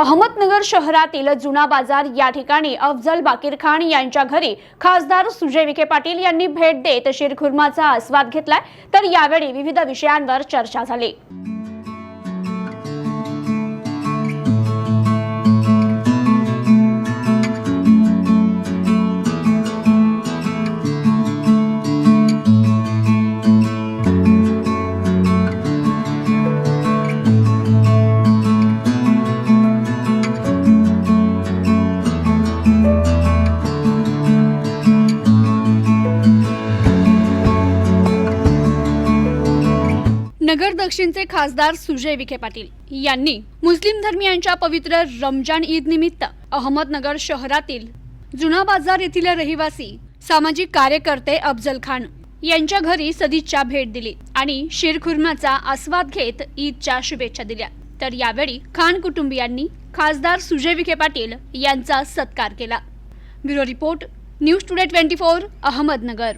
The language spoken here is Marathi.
अहमदनगर शहरातील जुना बाजार या ठिकाणी अफजल बाकीर खान यांच्या घरी खासदार सुजय विखे पाटील यांनी भेट देत शिरखुर्माचा आस्वाद घेतलाय. तर यावेळी विविध विषयांवर चर्चा झाली. नगर दक्षिणचे खासदार सुजय विखे पाटील यांनी मुस्लिम धर्मियांच्या पवित्र रमजान ईद निमित्त अहमदनगर शहरातील जुना बाजार येथील रहिवासी सामाजिक कार्यकर्ते अफजल खान यांच्या घरी सदिच्छा भेट दिली आणि शिरखुर्माचा आस्वाद घेत ईदच्या शुभेच्छा दिल्या. तर यावेळी खान कुटुंबियांनी खासदार सुजय विखे पाटील यांचा सत्कार केला. Bureau report News Today twenty four Ahmednagar.